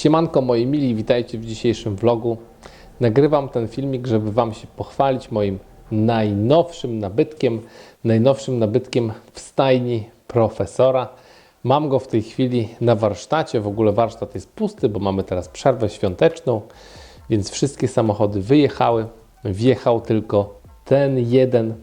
Siemanko moi mili, witajcie w dzisiejszym vlogu. Nagrywam ten filmik, żeby Wam się pochwalić moim najnowszym nabytkiem, najnowszym nabytkiem w stajni profesora. Mam go w tej chwili na warsztacie, w ogóle warsztat jest pusty, bo mamy teraz przerwę świąteczną, więc wszystkie samochody wyjechały. Wjechał tylko ten jeden.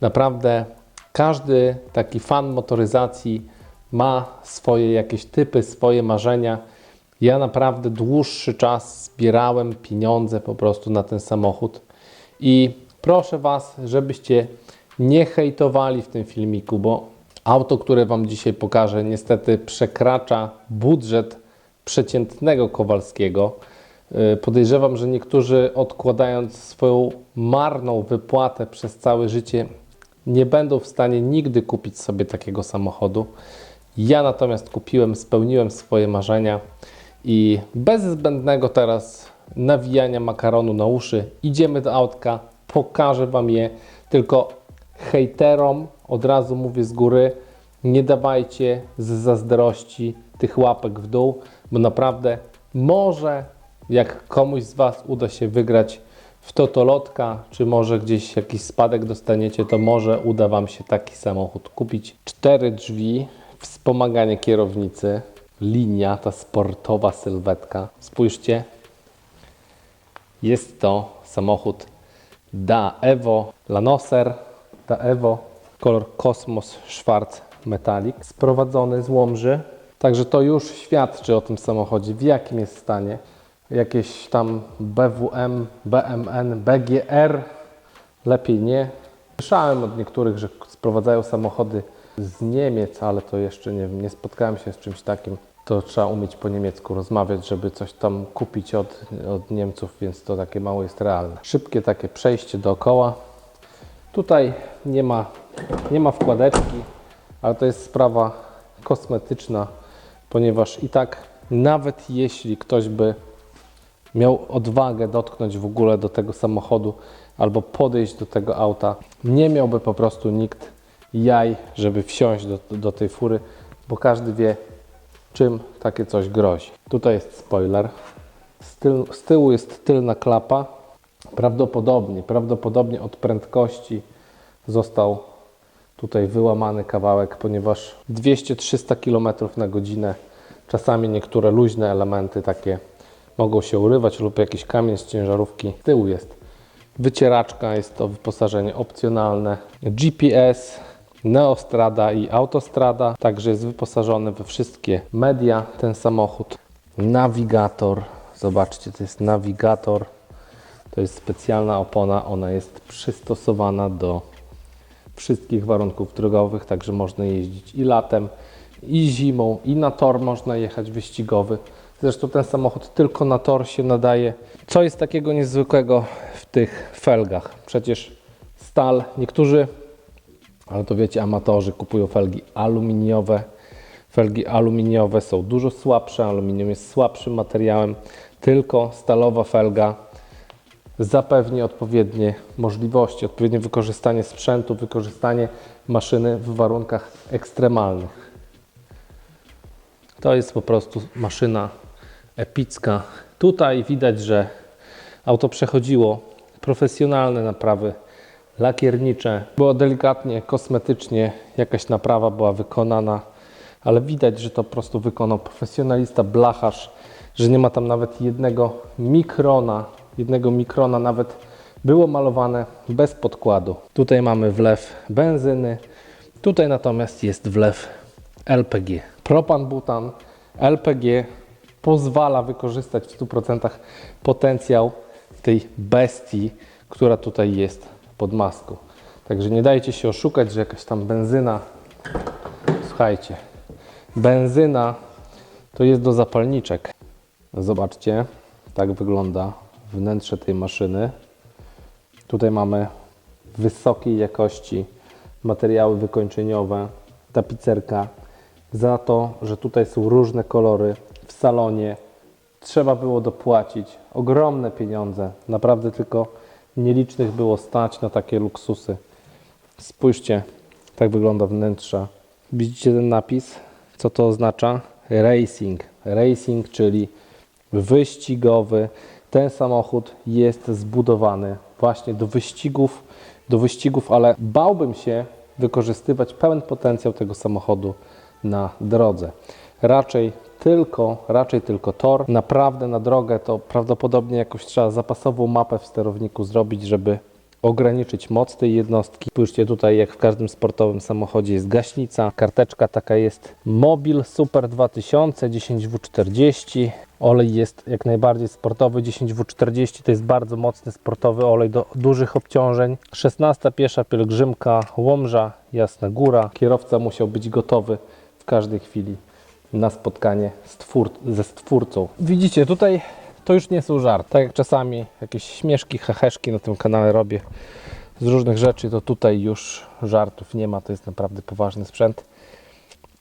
Naprawdę każdy taki fan motoryzacji ma swoje jakieś typy, swoje marzenia. Ja naprawdę dłuższy czas zbierałem pieniądze po prostu na ten samochód i proszę Was, żebyście nie hejtowali w tym filmiku, bo auto, które Wam dzisiaj pokażę, niestety przekracza budżet przeciętnego Kowalskiego. Yy, Podejrzewam, że niektórzy odkładając swoją marną wypłatę przez całe życie nie będą w stanie nigdy kupić sobie takiego samochodu. Ja natomiast kupiłem, spełniłem swoje marzenia i bez zbędnego teraz nawijania makaronu na uszy idziemy do autka, pokażę Wam je, tylko hejterom od razu mówię z góry, nie dawajcie z zazdrości tych łapek w dół, bo naprawdę może jak komuś z Was uda się wygrać w totolotka, czy może gdzieś jakiś spadek dostaniecie, to może uda Wam się taki samochód kupić. Cztery drzwi, wspomaganie kierownicy, linia, ta sportowa sylwetka. Spójrzcie, jest to samochód Da Evo Lanoser, Da Evo, kolor Cosmos Schwarz Metallic, sprowadzony z Łomży. Także to już świadczy o tym samochodzie, w jakim jest stanie. Jakieś tam BWM, BMN, BGR, lepiej nie. Słyszałem od niektórych, że sprowadzają samochody z Niemiec, ale to jeszcze nie nie spotkałem się z czymś takim. To trzeba umieć po niemiecku rozmawiać, żeby coś tam kupić od, od Niemców, więc to takie mało jest realne. Szybkie takie przejście dookoła. Tutaj nie ma, nie ma wkładeczki, ale to jest sprawa kosmetyczna, ponieważ i tak nawet jeśli ktoś by miał odwagę dotknąć w ogóle do tego samochodu albo podejść do tego auta, nie miałby po prostu nikt jaj, żeby wsiąść do, do tej fury, bo każdy wie, czym takie coś grozi. Tutaj jest spoiler, z, z tyłu jest tylna klapa. Prawdopodobnie, prawdopodobnie od prędkości został tutaj wyłamany kawałek, ponieważ 200-300 km na godzinę, czasami niektóre luźne elementy takie mogą się urywać lub jakiś kamień z ciężarówki. Z tyłu jest wycieraczka, jest to wyposażenie opcjonalne, GPS, Neostrada i Autostrada, także jest wyposażony we wszystkie media ten samochód. Nawigator, zobaczcie, to jest nawigator, to jest specjalna opona, ona jest przystosowana do wszystkich warunków drogowych, także można jeździć i latem, i zimą, i na tor można jechać wyścigowy. Zresztą ten samochód tylko na tor się nadaje. Co jest takiego niezwykłego w tych felgach? Przecież stal, niektórzy, ale to wiecie, amatorzy kupują felgi aluminiowe. Felgi aluminiowe są dużo słabsze, aluminium jest słabszym materiałem, tylko stalowa felga zapewni odpowiednie możliwości, odpowiednie wykorzystanie sprzętu, wykorzystanie maszyny w warunkach ekstremalnych. To jest po prostu maszyna epicka. Tutaj widać, że auto przechodziło profesjonalne naprawy lakiernicze. Było delikatnie, kosmetycznie, jakaś naprawa była wykonana, ale widać, że to po prostu wykonał profesjonalista, blacharz, że nie ma tam nawet jednego mikrona, jednego mikrona nawet było malowane bez podkładu. Tutaj mamy wlew benzyny, tutaj natomiast jest wlew LPG. Propan butan LPG pozwala wykorzystać w 100% potencjał tej bestii, która tutaj jest pod maską. Także nie dajcie się oszukać, że jakaś tam benzyna, słuchajcie, benzyna to jest do zapalniczek. Zobaczcie, tak wygląda wnętrze tej maszyny. Tutaj mamy wysokiej jakości materiały wykończeniowe, tapicerka. Za to, że tutaj są różne kolory w salonie, trzeba było dopłacić ogromne pieniądze. Naprawdę tylko nielicznych było stać na takie luksusy. Spójrzcie, tak wygląda wnętrze. Widzicie ten napis? Co to oznacza? Racing. Racing, czyli wyścigowy. Ten samochód jest zbudowany właśnie do wyścigów, do wyścigów, ale bałbym się wykorzystywać pełen potencjał tego samochodu na drodze. Raczej tylko, raczej tylko tor. Naprawdę na drogę to prawdopodobnie jakoś trzeba zapasową mapę w sterowniku zrobić, żeby ograniczyć moc tej jednostki. Spójrzcie tutaj, jak w każdym sportowym samochodzie jest gaśnica. Karteczka taka jest Mobil Super 2000 10W40. Olej jest jak najbardziej sportowy 10W40 to jest bardzo mocny sportowy olej do dużych obciążeń. 16 piesza pielgrzymka Łomża, Jasna Góra. Kierowca musiał być gotowy w każdej chwili na spotkanie z twór- ze stwórcą. Widzicie, tutaj to już nie są żarty. Tak jak czasami jakieś śmieszki, heheszki na tym kanale robię z różnych rzeczy, to tutaj już żartów nie ma. To jest naprawdę poważny sprzęt.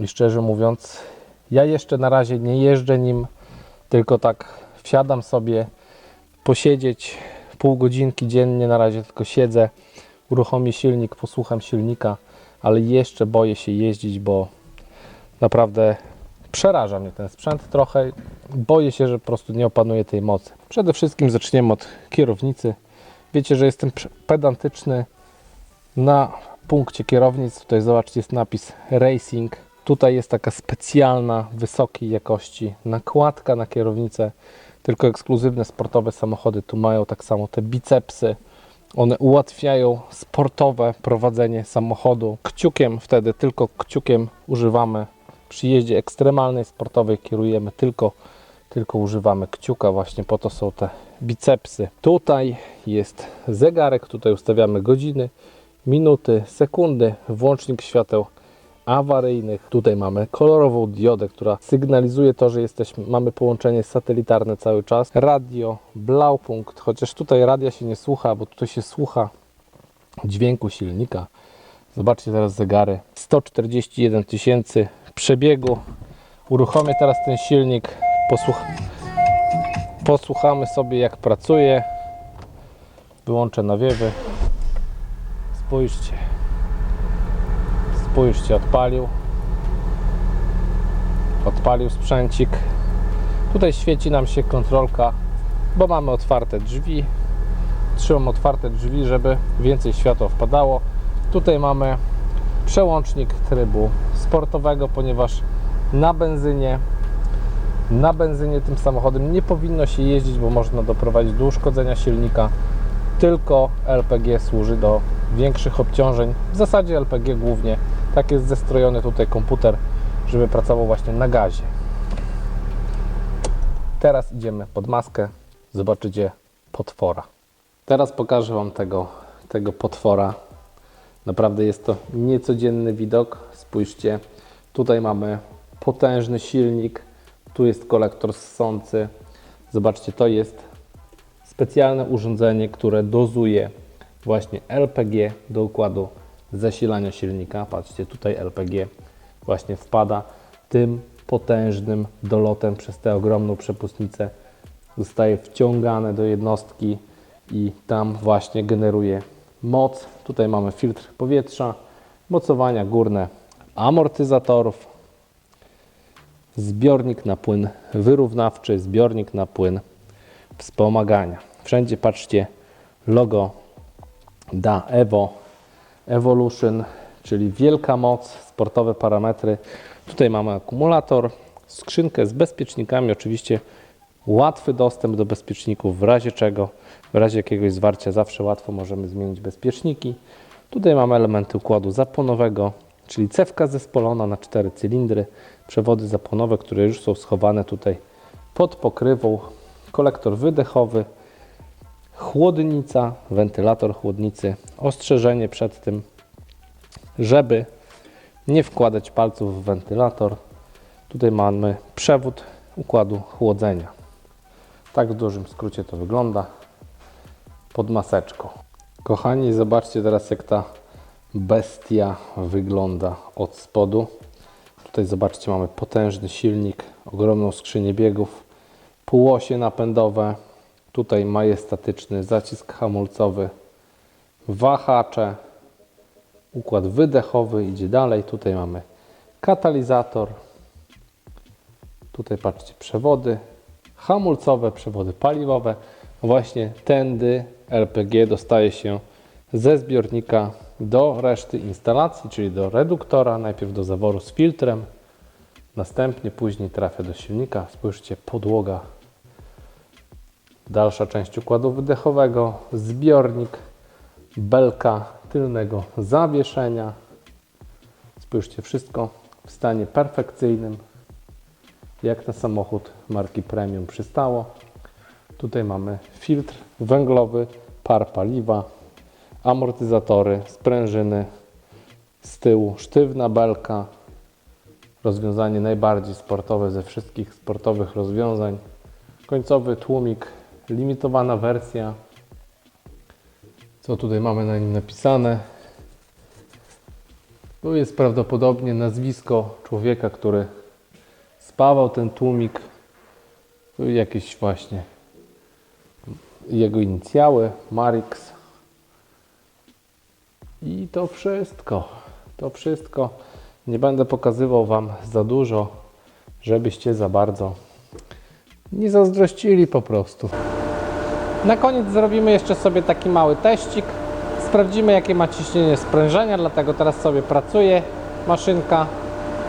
I szczerze mówiąc, ja jeszcze na razie nie jeżdżę nim, tylko tak wsiadam sobie posiedzieć pół godzinki dziennie, na razie tylko siedzę, uruchomię silnik, posłucham silnika, ale jeszcze boję się jeździć, bo naprawdę przeraża mnie ten sprzęt trochę. Boję się, że po prostu nie opanuję tej mocy. Przede wszystkim zaczniemy od kierownicy. Wiecie, że jestem pedantyczny na punkcie kierownic. Tutaj zobaczcie, jest napis Racing. Tutaj jest taka specjalna, wysokiej jakości nakładka na kierownicę. Tylko ekskluzywne sportowe samochody tu mają tak samo te bicepsy. One ułatwiają sportowe prowadzenie samochodu. Kciukiem wtedy, tylko kciukiem używamy przy jeździe ekstremalnej, sportowej kierujemy tylko, tylko używamy kciuka, właśnie po to są te bicepsy. Tutaj jest zegarek, tutaj ustawiamy godziny, minuty, sekundy, włącznik świateł awaryjnych. Tutaj mamy kolorową diodę, która sygnalizuje to, że jesteśmy, mamy połączenie satelitarne cały czas. Radio, Blaupunkt, chociaż tutaj radia się nie słucha, bo tutaj się słucha dźwięku silnika. Zobaczcie teraz zegary. 141 tysięcy przebiegu. Uruchomię teraz ten silnik. Posłuch... Posłuchamy sobie jak pracuje. Wyłączę nawiewy. Spójrzcie. Spójrzcie, odpalił. Odpalił sprzęcik. Tutaj świeci nam się kontrolka, bo mamy otwarte drzwi. Trzymam otwarte drzwi, żeby więcej światła wpadało. Tutaj mamy przełącznik trybu sportowego, ponieważ na benzynie na benzynie tym samochodem nie powinno się jeździć, bo można doprowadzić do uszkodzenia silnika. Tylko LPG służy do większych obciążeń. W zasadzie LPG głównie. Tak jest zestrojony tutaj komputer, żeby pracował właśnie na gazie. Teraz idziemy pod maskę. Zobaczycie potwora. Teraz pokażę Wam tego, tego potwora. Naprawdę jest to niecodzienny widok. Spójrzcie, tutaj mamy potężny silnik, tu jest kolektor ssący. Zobaczcie, to jest specjalne urządzenie, które dozuje właśnie LPG do układu zasilania silnika. Patrzcie, tutaj LPG właśnie wpada tym potężnym dolotem przez tę ogromną przepustnicę. Zostaje wciągane do jednostki i tam właśnie generuje moc. Tutaj mamy filtr powietrza, mocowania górne amortyzatorów, zbiornik na płyn wyrównawczy, zbiornik na płyn wspomagania. Wszędzie patrzcie logo da Evo Evolution, czyli wielka moc, sportowe parametry. Tutaj mamy akumulator, skrzynkę z bezpiecznikami, oczywiście łatwy dostęp do bezpieczników w razie czego, w razie jakiegoś zwarcia zawsze łatwo możemy zmienić bezpieczniki. Tutaj mamy elementy układu zapłonowego, czyli cewka zespolona na cztery cylindry, przewody zapłonowe, które już są schowane tutaj pod pokrywą, kolektor wydechowy, chłodnica, wentylator chłodnicy, ostrzeżenie przed tym, żeby nie wkładać palców w wentylator. Tutaj mamy przewód układu chłodzenia. Tak w dużym skrócie to wygląda pod maseczką. Kochani, zobaczcie teraz jak ta bestia wygląda od spodu. Tutaj zobaczcie, mamy potężny silnik, ogromną skrzynię biegów, półosie napędowe, tutaj majestatyczny zacisk hamulcowy, wahacze, układ wydechowy idzie dalej. Tutaj mamy katalizator, tutaj patrzcie, przewody hamulcowe, przewody paliwowe. Właśnie tędy LPG dostaje się ze zbiornika do reszty instalacji, czyli do reduktora, najpierw do zaworu z filtrem, następnie później trafia do silnika. Spójrzcie, podłoga, dalsza część układu wydechowego, zbiornik, belka tylnego zawieszenia. Spójrzcie, wszystko w stanie perfekcyjnym, jak na samochód marki Premium przystało. Tutaj mamy filtr węglowy, par paliwa, amortyzatory, sprężyny, z tyłu sztywna belka, rozwiązanie najbardziej sportowe ze wszystkich sportowych rozwiązań. Końcowy tłumik, limitowana wersja. Co tutaj mamy na nim napisane? Tu jest prawdopodobnie nazwisko człowieka, który spawał ten tłumik. Jakieś właśnie jego inicjały, Marix. I to wszystko. To wszystko. Nie będę pokazywał Wam za dużo, żebyście za bardzo nie zazdrościli po prostu. Na koniec zrobimy jeszcze sobie taki mały teścik. Sprawdzimy jakie ma ciśnienie sprężenia, dlatego teraz sobie pracuje maszynka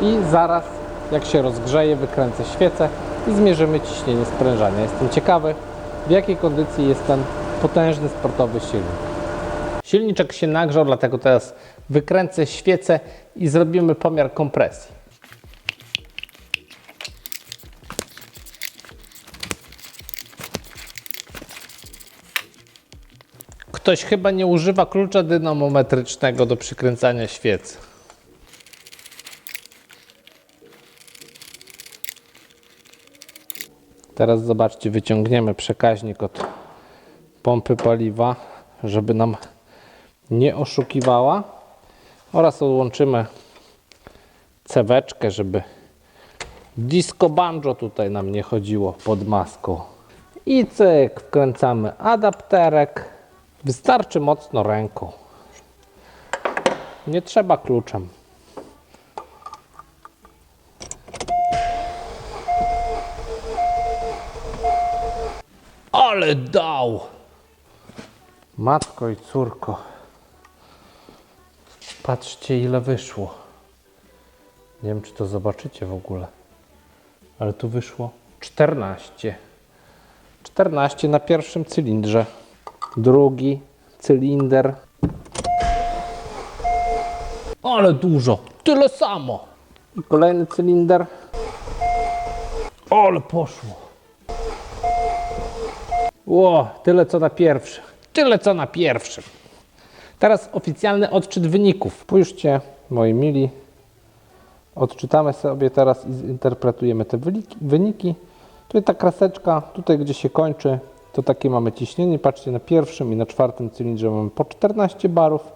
i zaraz jak się rozgrzeje wykręcę świecę i zmierzymy ciśnienie sprężenia. Jestem ciekawy w jakiej kondycji jest ten potężny sportowy silnik. Silniczek się nagrzał, dlatego teraz wykręcę świecę i zrobimy pomiar kompresji. Ktoś chyba nie używa klucza dynamometrycznego do przykręcania świecy. Teraz zobaczcie, wyciągniemy przekaźnik od pompy paliwa, żeby nam nie oszukiwała oraz odłączymy ceweczkę, żeby disco banjo tutaj nam nie chodziło pod maską. I cyk, wkręcamy adapterek. Wystarczy mocno ręką. Nie trzeba kluczem. Ale dał! Matko i córko. Patrzcie ile wyszło. Nie wiem czy to zobaczycie w ogóle. Ale tu wyszło 14. 14 na pierwszym cylindrze. Drugi cylinder. Ale dużo. Tyle samo. I kolejny cylinder. Ale poszło. Ło, tyle co na pierwszym. Tyle co na pierwszym. Teraz oficjalny odczyt wyników. Spójrzcie, moi mili. Odczytamy sobie teraz i zinterpretujemy te wyniki. Tutaj ta kreseczka, tutaj gdzie się kończy, to takie mamy ciśnienie. Patrzcie, na pierwszym i na czwartym cylindrze mamy po 14 barów.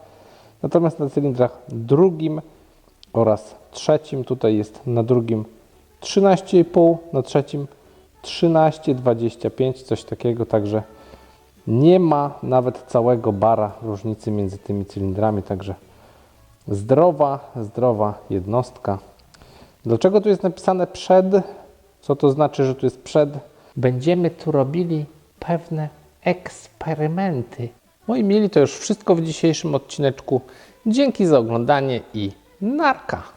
Natomiast na cylindrach drugim oraz trzecim, tutaj jest na drugim 13,5, na trzecim 13,25, coś takiego, także nie ma nawet całego bara różnicy między tymi cylindrami, także zdrowa, zdrowa jednostka. Dlaczego tu jest napisane przed? Co to znaczy, że tu jest przed? Będziemy tu robili pewne eksperymenty. Moi mili, to już wszystko w dzisiejszym odcineczku. Dzięki za oglądanie i narka.